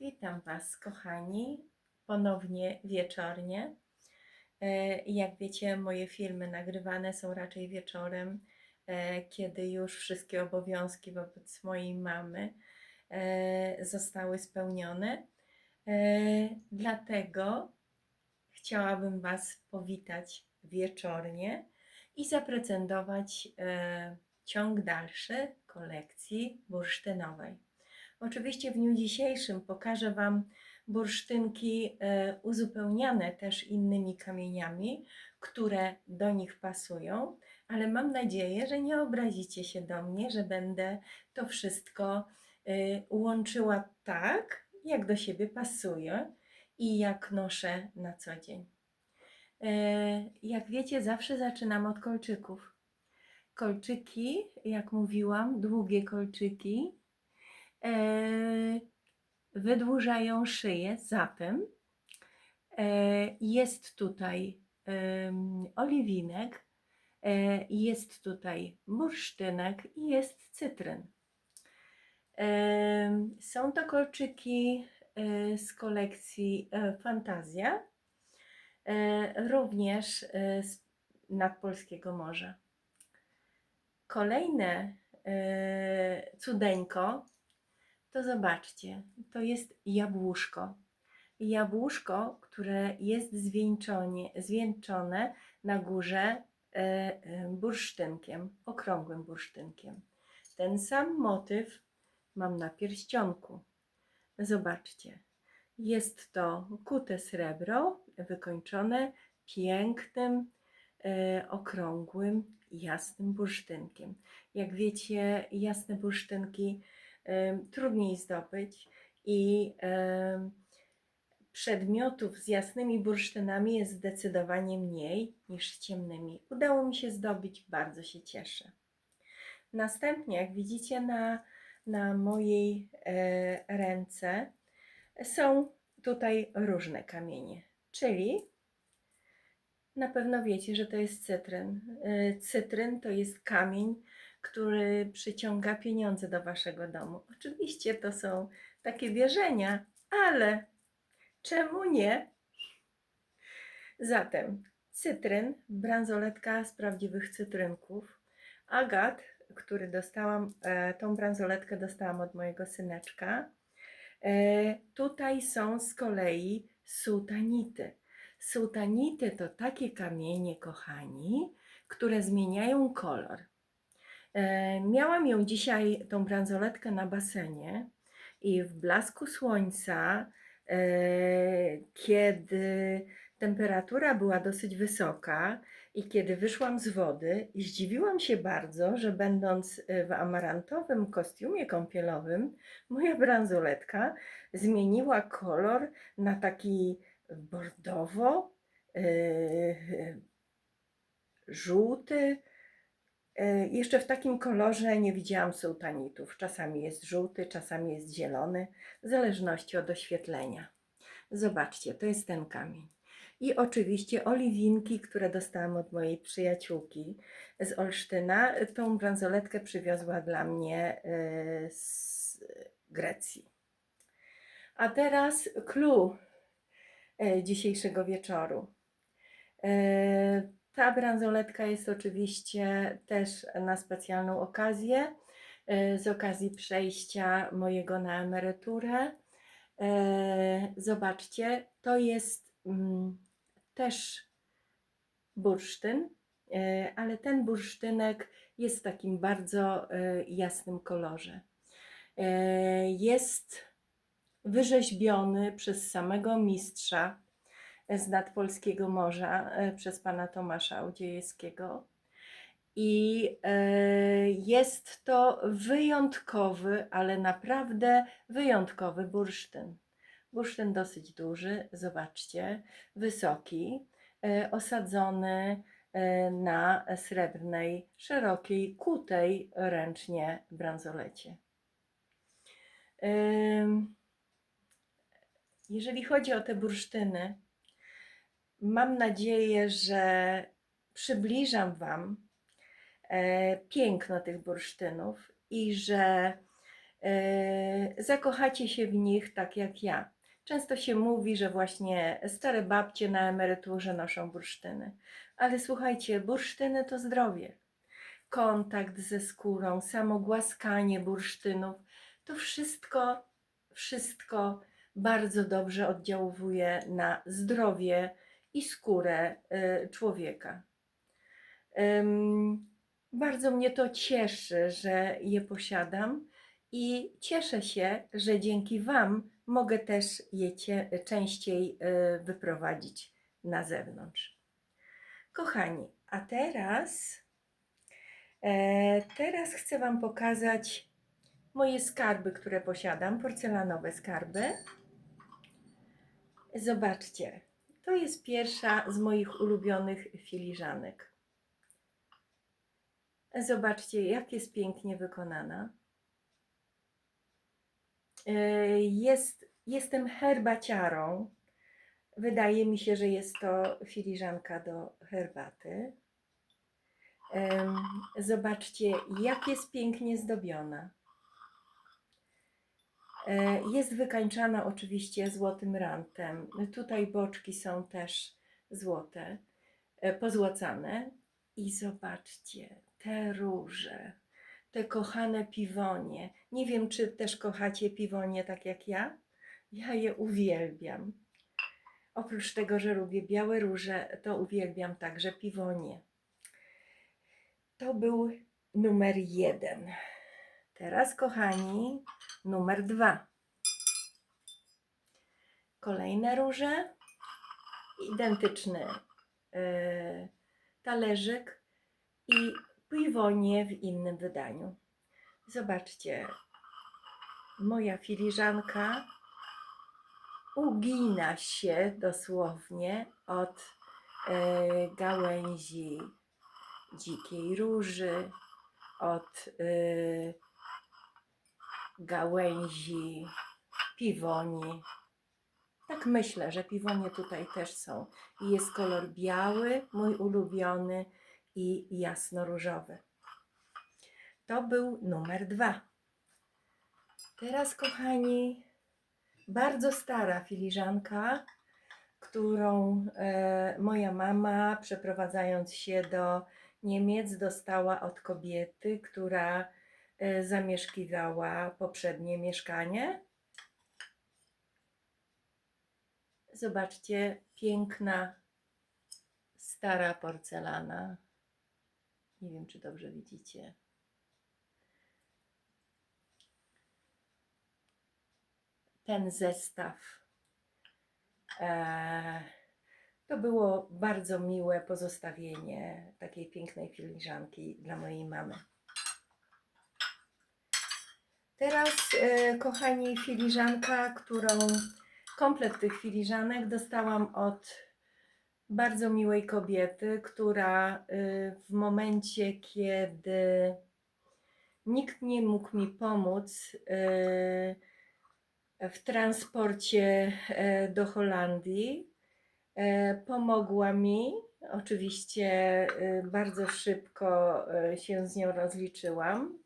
Witam Was, kochani, ponownie wieczornie. E, Jak wiecie, moje filmy nagrywane są raczej wieczorem, e, kiedy już wszystkie obowiązki wobec mojej mamy e, zostały spełnione. Dlatego chciałabym Was powitać wieczornie i zaprezentować ciąg dalszy kolekcji bursztynowej. Oczywiście w dniu dzisiejszym pokażę Wam bursztynki e, uzupełniane też innymi kamieniami, które do nich pasują, ale mam nadzieję, że nie obrazicie się do mnie, że będę to wszystko e, łączyła tak, jak do siebie pasuje i jak noszę na co dzień. E, Jak wiecie, zawsze zaczynam od kolczyków. Kolczyki, jak mówiłam, długie kolczyki, wydłużają szyję, zatem e, jest tutaj oliwinek, e, jest tutaj bursztynek i jest cytryn. Są to kolczyki e, z kolekcji e, Fantazja, e, również e, z nadpolskiego morza. Kolejne e, cudeńko to zobaczcie, to jest jabłuszko. Jabłuszko, które jest zwieńczone na górze e, e, bursztynkiem, okrągłym bursztynkiem. Ten sam motyw mam na pierścionku. Zobaczcie, jest to kute srebro wykończone pięknym, e, okrągłym, jasnym bursztynkiem. Jak wiecie, jasne bursztynki trudniej zdobyć i przedmiotów z jasnymi bursztynami jest zdecydowanie mniej niż z ciemnymi. Udało mi się zdobyć, bardzo się cieszę. Następnie, jak widzicie na, na mojej e, ręce, są tutaj różne kamienie, czyli na pewno wiecie, że to jest cytryn. E, Cytryn to jest kamień, który przyciąga pieniądze do waszego domu. Oczywiście to są takie wierzenia, ale czemu nie? Zatem cytryn, bransoletka z prawdziwych cytrynków, agat, który dostałam, e, tą bransoletkę dostałam od mojego syneczka. E, tutaj są z kolei sutanity. Sutanity to takie kamienie, kochani, które zmieniają kolor. E, miałam ją dzisiaj, tą bransoletkę na basenie i w blasku słońca, e, kiedy temperatura była dosyć wysoka i kiedy wyszłam z wody, zdziwiłam się bardzo, że będąc e, w amarantowym kostiumie kąpielowym, moja bransoletka zmieniła kolor na taki bordowo, żółty. E, Jeszcze w takim kolorze nie widziałam sułtanitów. Czasami jest żółty, czasami jest zielony, w zależności od oświetlenia. Zobaczcie, to jest ten kamień. I oczywiście oliwinki, które dostałam od mojej przyjaciółki z Olsztyna. Tą bransoletkę przywiozła dla mnie e, z Grecji. A teraz clue e, dzisiejszego wieczoru. Ta bransoletka jest oczywiście też na specjalną okazję, e, z okazji przejścia mojego na emeryturę. E, Zobaczcie, to jest mm, też bursztyn, e, ale ten bursztynek jest w takim bardzo jasnym kolorze. Jest wyrzeźbiony przez samego mistrza z nadpolskiego morza, e, przez pana Tomasza Audziejewskiego. I e, jest to wyjątkowy, ale naprawdę wyjątkowy bursztyn. Bursztyn dosyć duży, zobaczcie, wysoki, e, osadzony na srebrnej, szerokiej, kutej ręcznie bransolecie. Jeżeli chodzi o te bursztyny, mam nadzieję, że przybliżam Wam e, piękno tych bursztynów i że e, zakochacie się w nich tak jak ja. Często się mówi, że właśnie stare babcie na emeryturze noszą bursztyny. Ale słuchajcie, bursztyny to zdrowie. Kontakt ze skórą, samo głaskanie bursztynów, to wszystko, wszystko bardzo dobrze oddziałuje na zdrowie i skórę y, człowieka. Bardzo mnie to cieszy, że je posiadam i cieszę się, że dzięki Wam mogę też je cie, częściej y, wyprowadzić na zewnątrz. Kochani, a teraz, e, teraz chcę Wam pokazać moje skarby, które posiadam, porcelanowe skarby. Zobaczcie, to jest pierwsza z moich ulubionych filiżanek. Zobaczcie, jak jest pięknie wykonana. E, Jest, jestem herbaciarą. Wydaje mi się, że jest to filiżanka do herbaty. Zobaczcie, jak jest pięknie zdobiona. E, Jest wykańczana oczywiście złotym rantem. Tutaj boczki są też złote, e, pozłocane. I zobaczcie, te róże, te kochane piwonie. Nie wiem, czy też kochacie piwonie tak jak ja. Ja je uwielbiam. Oprócz tego, że lubię białe róże, to uwielbiam także piwonie. To był numer jeden. Teraz, kochani, numer dwa. Kolejne róże, identyczny e, talerzyk i piwonie w innym wydaniu. Zobaczcie, moja filiżanka ugina się dosłownie od e, gałęzi dzikiej róży, od e, gałęzi piwoni. Tak myślę, że piwonie tutaj też są. I jest kolor biały, mój ulubiony, i jasno-różowy. To był numer dwa. Teraz, kochani, bardzo stara filiżanka, którą e, moja mama, przeprowadzając się do Niemiec, dostała od kobiety, która zamieszkiwała poprzednie mieszkanie. Zobaczcie, piękna, stara porcelana. Nie wiem, czy dobrze widzicie. Ten zestaw. E, to było bardzo miłe pozostawienie takiej pięknej filiżanki dla mojej mamy. Teraz, e, kochani, filiżanka, którą komplet tych filiżanek dostałam od bardzo miłej kobiety, która y, w momencie, kiedy nikt nie mógł mi pomóc y, w transporcie e, do Holandii, e, pomogła mi. Oczywiście bardzo szybko e, się z nią rozliczyłam,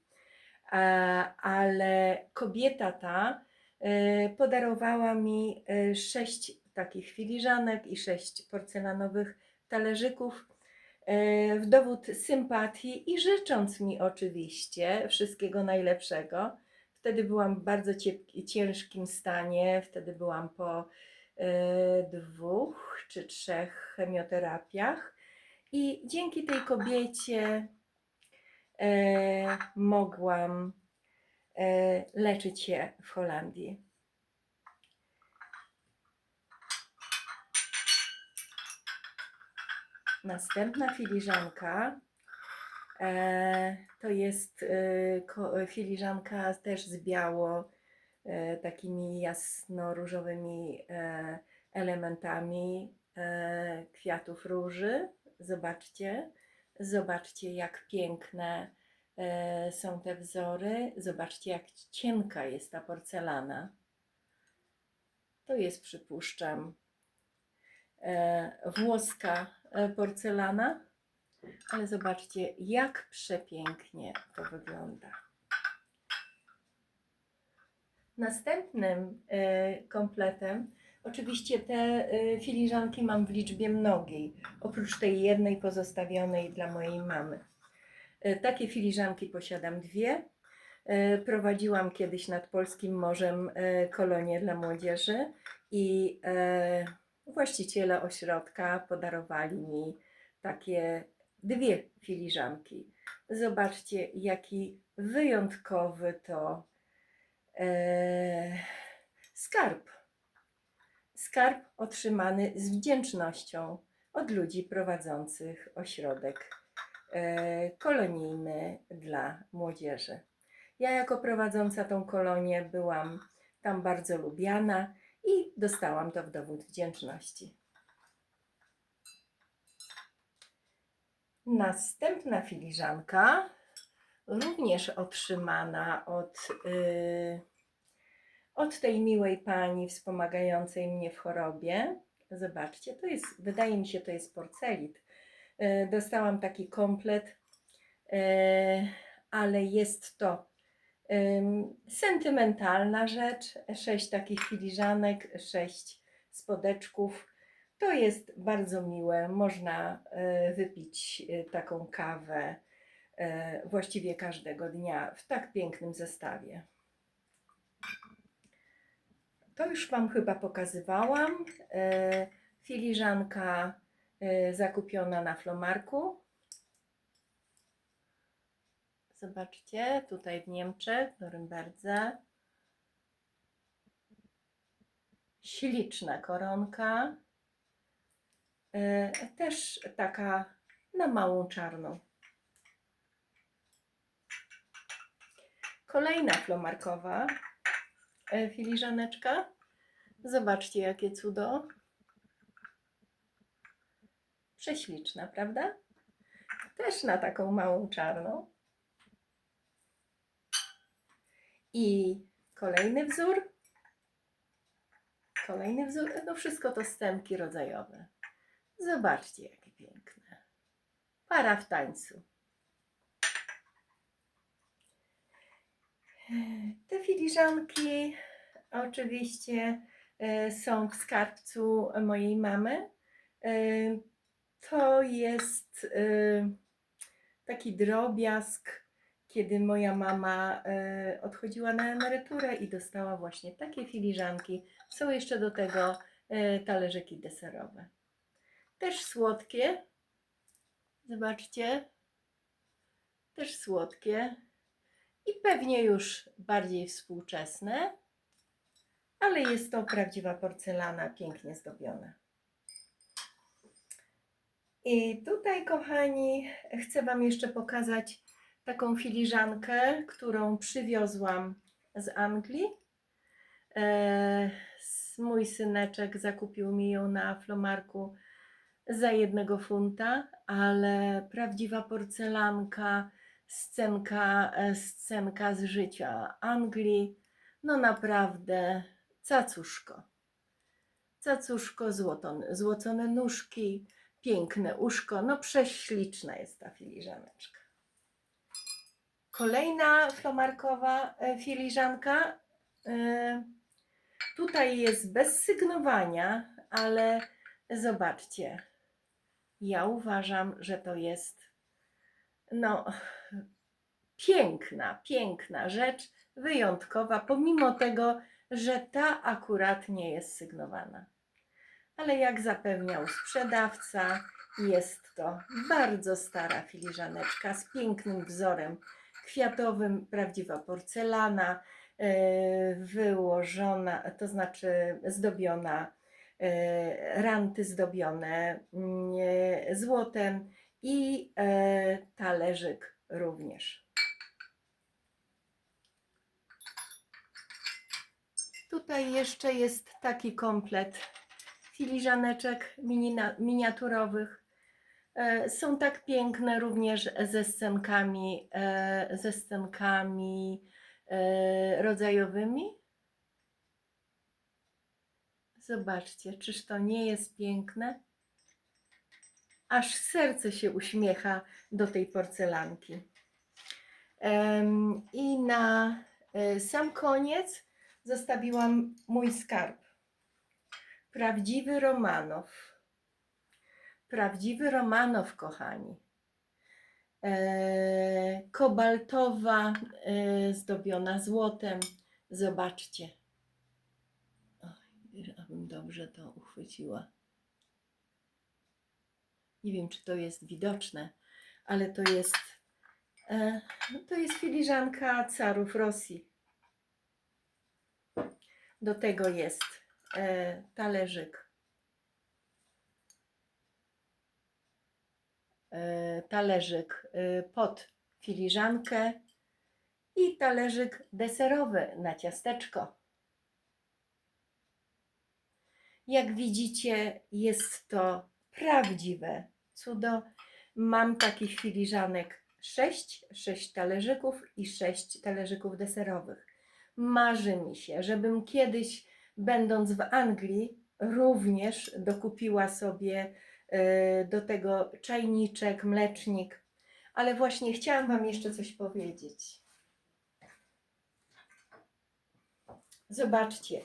ale kobieta ta e, podarowała mi e, sześć takich filiżanek i sześć porcelanowych talerzyków e, w dowód sympatii i życząc mi oczywiście wszystkiego najlepszego. Wtedy byłam w bardzo ciężkim stanie, wtedy byłam po dwóch czy trzech chemioterapiach i dzięki tej kobiecie mogłam e, leczyć się w Holandii. Następna filiżanka e, to jest e, filiżanka też z biało e, takimi jasno-różowymi e, elementami e, kwiatów róży. Zobaczcie, zobaczcie jak piękne e, są te wzory. Zobaczcie jak cienka jest ta porcelana. To jest, przypuszczam, e, włoska e, porcelana, ale zobaczcie, jak przepięknie to wygląda. Następnym kompletem, oczywiście te e, filiżanki mam w liczbie mnogiej, oprócz tej jednej pozostawionej dla mojej mamy. E, Takie filiżanki posiadam dwie. E, Prowadziłam kiedyś nad Polskim Morzem e, kolonię dla młodzieży i właściciele ośrodka podarowali mi takie dwie filiżanki. Zobaczcie, jaki wyjątkowy to skarb. Skarb otrzymany z wdzięcznością od ludzi prowadzących ośrodek e, kolonijny dla młodzieży. Ja jako prowadząca tą kolonię byłam tam bardzo lubiana i dostałam to w dowód wdzięczności. Następna filiżanka, również otrzymana od, y, od tej miłej pani wspomagającej mnie w chorobie. Zobaczcie, to jest, wydaje mi się, to jest porcelit. Y, dostałam taki komplet, y, ale jest to ym, sentymentalna rzecz. Sześć takich filiżanek, sześć spodeczków. To jest bardzo miłe. Można e, wypić e, taką kawę e, właściwie każdego dnia w tak pięknym zestawie. To już Wam chyba pokazywałam. E, Filiżanka e, zakupiona na Flomarku. Zobaczcie, tutaj w Niemczech, w Norymberdze. Śliczna koronka. E, Też taka na małą czarną. Kolejna flomarkowa filiżaneczka. Zobaczcie, jakie cudo. Prześliczna, prawda? Też na taką małą czarną. I kolejny wzór. Kolejny wzór. No wszystko to stępki rodzajowe. Zobaczcie, jakie piękne. Para w tańcu. Te filiżanki oczywiście e, są w skarbcu mojej mamy. E, To jest e, taki drobiazg, kiedy moja mama odchodziła na emeryturę i dostała właśnie takie filiżanki. Są jeszcze do tego talerzyki deserowe. Też słodkie. Zobaczcie. Też słodkie. I pewnie już bardziej współczesne. Ale jest to prawdziwa porcelana, pięknie zdobiona. I tutaj, kochani, chcę Wam jeszcze pokazać taką filiżankę, którą przywiozłam z Anglii. E, mój syneczek zakupił mi ją na Flomarku za jednego funta, ale prawdziwa porcelanka, scenka, e, scenka z życia Anglii. No naprawdę cacuszko. Cacuszko, złotone, złocone nóżki, piękne uszko. No prześliczna jest ta filiżaneczka. Kolejna flomarkowa e, filiżanka. e, Tutaj jest bez sygnowania, ale zobaczcie. Ja uważam, że to jest no piękna, piękna rzecz, wyjątkowa, pomimo tego, że ta akurat nie jest sygnowana. Ale jak zapewniał sprzedawca, jest to bardzo stara filiżaneczka z pięknym wzorem kwiatowym, prawdziwa porcelana, e, wyłożona, to znaczy zdobiona, e, ranty zdobione mm, e, złotem i e, talerzyk również. Tutaj jeszcze jest taki komplet filiżaneczek miniaturowych. E, Są tak piękne również ze scenkami, e, ze scenkami rodzajowymi. Zobaczcie, czyż to nie jest piękne? Aż serce się uśmiecha do tej porcelanki. I na e, sam koniec zostawiłam mój skarb. Prawdziwy Romanow. Prawdziwy Romanow, kochani. E, kobaltowa, e, zdobiona złotem. Zobaczcie. Oj, abym dobrze to uchwyciła. Nie wiem, czy to jest widoczne, ale to jest, e, no to jest filiżanka carów Rosji. Do tego jest e, talerzyk. E, talerzyk pod filiżankę i talerzyk deserowy na ciasteczko. Jak widzicie, jest to prawdziwe cudo. Mam takich filiżanek 6, 6 talerzyków i 6 talerzyków deserowych. Marzy mi się, żebym kiedyś, będąc w Anglii, również dokupiła sobie e, do tego czajniczek, mlecznik. Ale właśnie chciałam Wam jeszcze coś powiedzieć. Zobaczcie,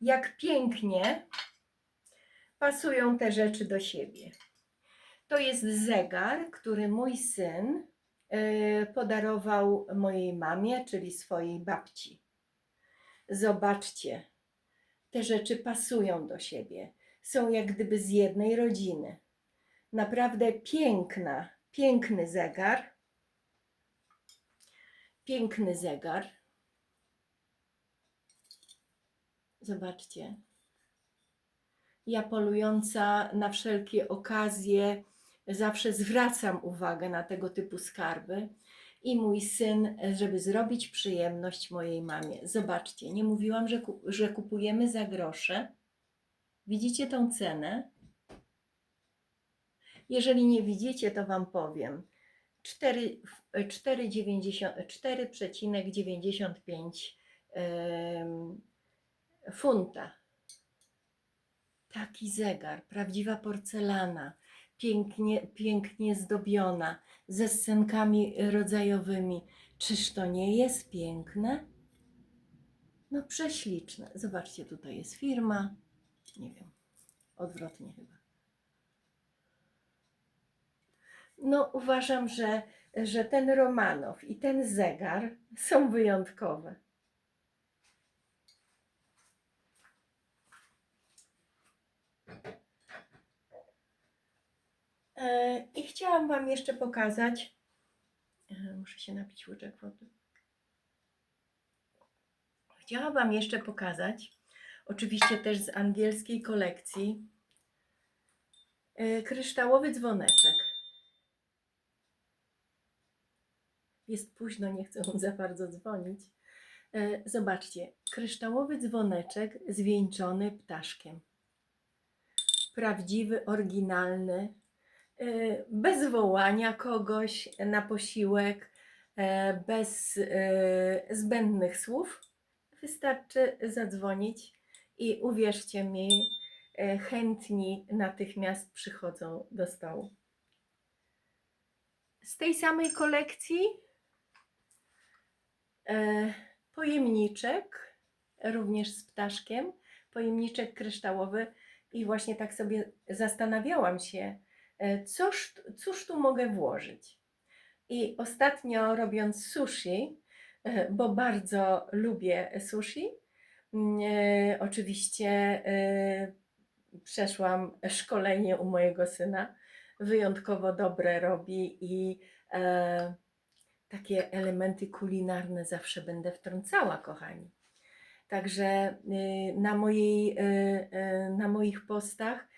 jak pięknie pasują te rzeczy do siebie. To jest zegar, który mój syn e, podarował mojej mamie, czyli swojej babci. Zobaczcie, te rzeczy pasują do siebie. Są jak gdyby z jednej rodziny. Naprawdę piękna, piękny zegar. Piękny zegar. Zobaczcie. Ja polująca na wszelkie okazje zawsze zwracam uwagę na tego typu skarby. I mój syn, żeby zrobić przyjemność mojej mamie. Zobaczcie, nie mówiłam, że, że kupujemy za grosze. Widzicie tą cenę? Jeżeli nie widzicie, to Wam powiem. 4 4,90 4,95 em, funta. Taki zegar, prawdziwa porcelana, pięknie, pięknie zdobiona, ze scenkami rodzajowymi. Czyż to nie jest piękne? No prześliczne. Zobaczcie, tutaj jest firma. Nie wiem, odwrotnie chyba. No uważam, że, że ten Romanow i ten zegar są wyjątkowe. I chciałam Wam jeszcze pokazać. e, Muszę się napić łyczek wody. Chciałam Wam jeszcze pokazać, oczywiście też z angielskiej kolekcji, e, kryształowy dzwoneczek. Jest późno, nie chcę za bardzo dzwonić. E, Zobaczcie, kryształowy dzwoneczek zwieńczony ptaszkiem. Prawdziwy, oryginalny, e, bez wołania kogoś na posiłek, e, bez e, zbędnych słów. Wystarczy zadzwonić i uwierzcie mi, e, chętni natychmiast przychodzą do stołu. Z tej samej kolekcji e, pojemniczek, również z ptaszkiem, pojemniczek kryształowy i właśnie tak sobie zastanawiałam się, e, cóż, cóż tu mogę włożyć. I ostatnio robiąc sushi, e, bo bardzo lubię sushi, mm, e, oczywiście e, przeszłam szkolenie u mojego syna. Wyjątkowo dobre robi i e, takie elementy kulinarne zawsze będę wtrącała, kochani. Także y, na, mojej, y, y, na moich postach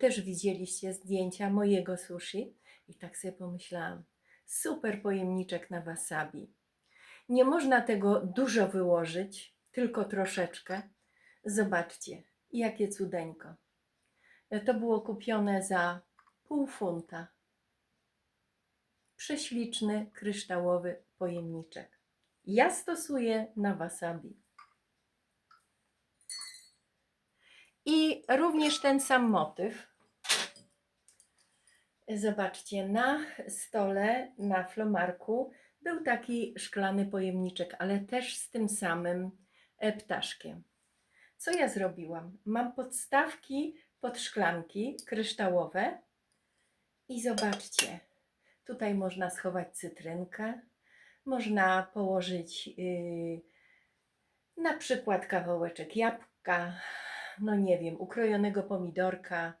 też widzieliście zdjęcia mojego sushi i tak sobie pomyślałam, super pojemniczek na wasabi. Nie można tego dużo wyłożyć, tylko troszeczkę. Zobaczcie, jakie cudeńko. Y, To było kupione za pół funta. Prześliczny, kryształowy pojemniczek. Ja stosuję na wasabi. I również ten sam motyw. Zobaczcie, na stole, na flomarku był taki szklany pojemniczek, ale też z tym samym e, ptaszkiem. Co ja zrobiłam? Mam podstawki pod szklanki kryształowe i zobaczcie, tutaj można schować cytrynkę, można położyć yy, na przykład kawałeczek jabłka, no nie wiem, ukrojonego pomidorka.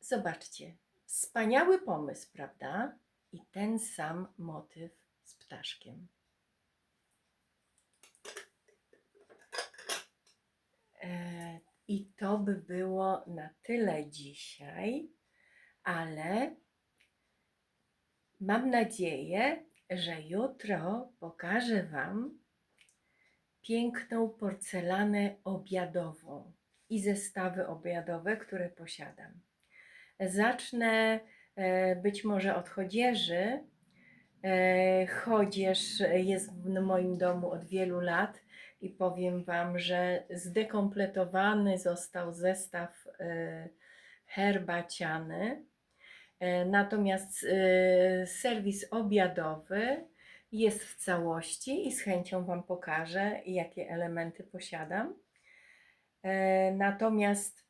Zobaczcie, wspaniały pomysł, prawda? I ten sam motyw z ptaszkiem. E, I to by było na tyle dzisiaj, ale mam nadzieję, że jutro pokażę Wam piękną porcelanę obiadową i zestawy obiadowe, które posiadam. Zacznę e, być może od chodzieży. E, Chodzież jest w moim domu od wielu lat i powiem Wam, że zdekompletowany został zestaw e, herbaciany. Natomiast serwis obiadowy jest w całości i z chęcią Wam pokażę, jakie elementy posiadam. E, Natomiast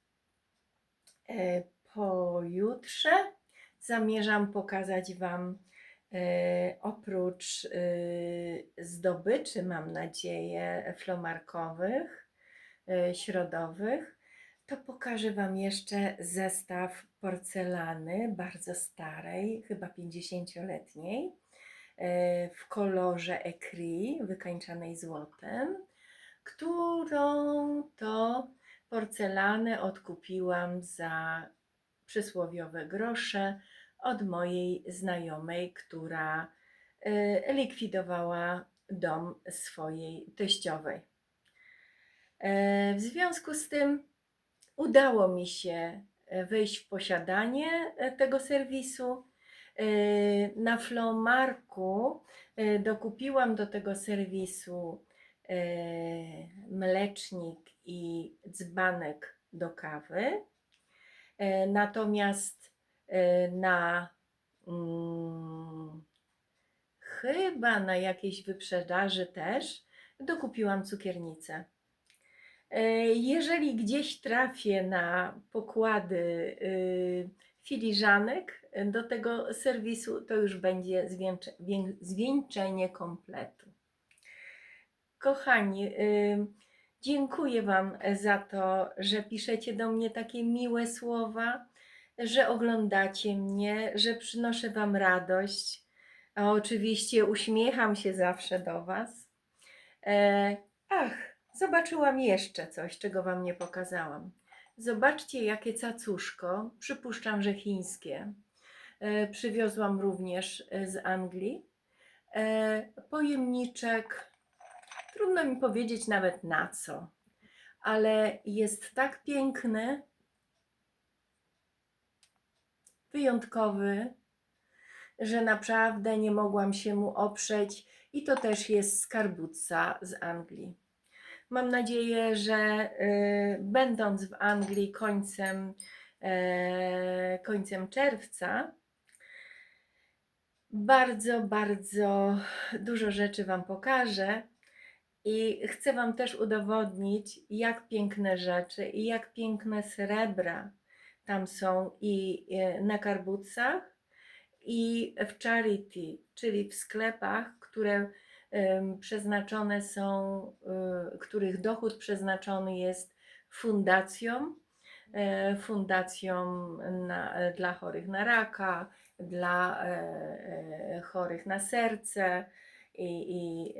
e, pojutrze zamierzam pokazać Wam e, oprócz zdobyczy, mam nadzieję, flomarkowych, środowych, to pokażę Wam jeszcze zestaw porcelany bardzo starej, chyba 50-letniej, e, w kolorze ecri, wykańczanej złotem, którą to porcelanę odkupiłam za przysłowiowe grosze od mojej znajomej, która e, likwidowała dom swojej teściowej. E, W związku z tym udało mi się e, wejść w posiadanie e, tego serwisu. E, Na Flomarku e, dokupiłam do tego serwisu e, mlecznik i dzbanek do kawy. Natomiast na mm, chyba na jakiejś wyprzedaży też dokupiłam cukiernicę. Jeżeli gdzieś trafię na pokłady y, filiżanek y, do tego serwisu, to już będzie zwieńczenie kompletu. Kochani, y, dziękuję Wam za to, że piszecie do mnie takie miłe słowa, że oglądacie mnie, że przynoszę Wam radość. A oczywiście uśmiecham się zawsze do Was. E, ach, zobaczyłam jeszcze coś, czego Wam nie pokazałam. Zobaczcie, jakie cacuszko, przypuszczam, że chińskie. E, przywiozłam również e, z Anglii. E, pojemniczek, trudno mi powiedzieć nawet na co, ale jest tak piękny, wyjątkowy, że naprawdę nie mogłam się mu oprzeć i to też jest skarbuca z Anglii. Mam nadzieję, że y, będąc w Anglii końcem, e, końcem czerwca, bardzo, bardzo dużo rzeczy Wam pokażę i chcę Wam też udowodnić, jak piękne rzeczy i jak piękne srebra tam są i e, na karbucach, i w charity, czyli w sklepach, które przeznaczone są, y, których dochód przeznaczony jest fundacjom, e, fundacjom na, dla chorych na raka, dla e, e, chorych na serce i, i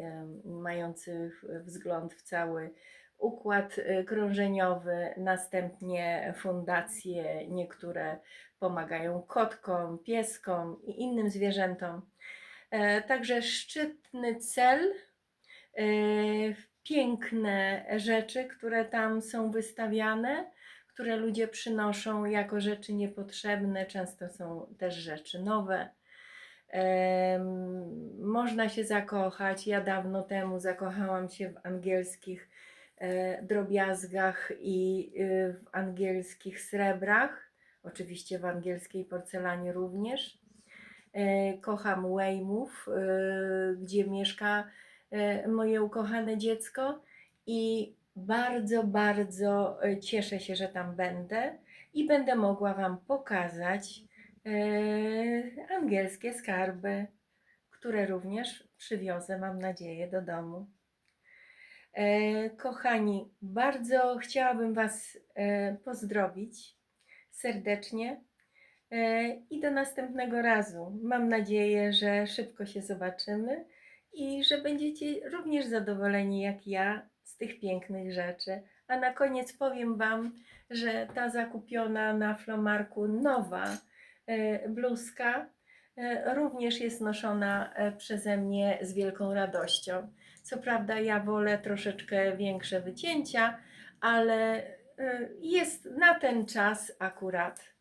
mających wzgląd w cały układ krążeniowy, następnie fundacje niektóre pomagają kotkom, pieskom i innym zwierzętom. Także szczytny cel, piękne rzeczy, które tam są wystawiane, które ludzie przynoszą jako rzeczy niepotrzebne, często są też rzeczy nowe. Można się zakochać. Ja dawno temu zakochałam się w angielskich e, drobiazgach i y, w angielskich srebrach oczywiście w angielskiej porcelanie również. E, Kocham Weymouth, e, gdzie mieszka moje ukochane dziecko i bardzo, bardzo e, cieszę się, że tam będę i będę mogła Wam pokazać e, angielskie skarby, które również przywiozę, mam nadzieję, do domu. E, kochani, bardzo chciałabym Was e, pozdrowić serdecznie e, i do następnego razu. Mam nadzieję, że szybko się zobaczymy i że będziecie również zadowoleni jak ja z tych pięknych rzeczy. A na koniec powiem Wam, że ta zakupiona na Flomarku nowa e, bluzka e, również jest noszona e, przeze mnie z wielką radością. Co prawda ja wolę troszeczkę większe wycięcia, ale jest na ten czas akurat.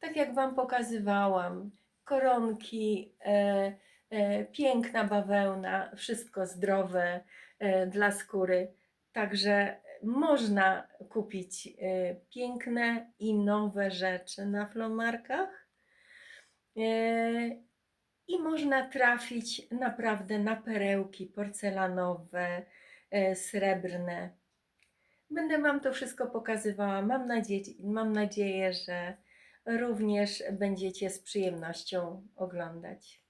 Tak jak Wam pokazywałam, koronki, piękna bawełna, wszystko zdrowe e, dla skóry. Także można kupić e, piękne i nowe rzeczy na flomarkach. E, i można trafić naprawdę na perełki porcelanowe, e, srebrne. Będę Wam to wszystko pokazywała. Mam nadzieję, mam nadzieję, że również będziecie z przyjemnością oglądać.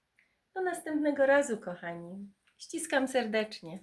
Do następnego razu, kochani. Ściskam serdecznie.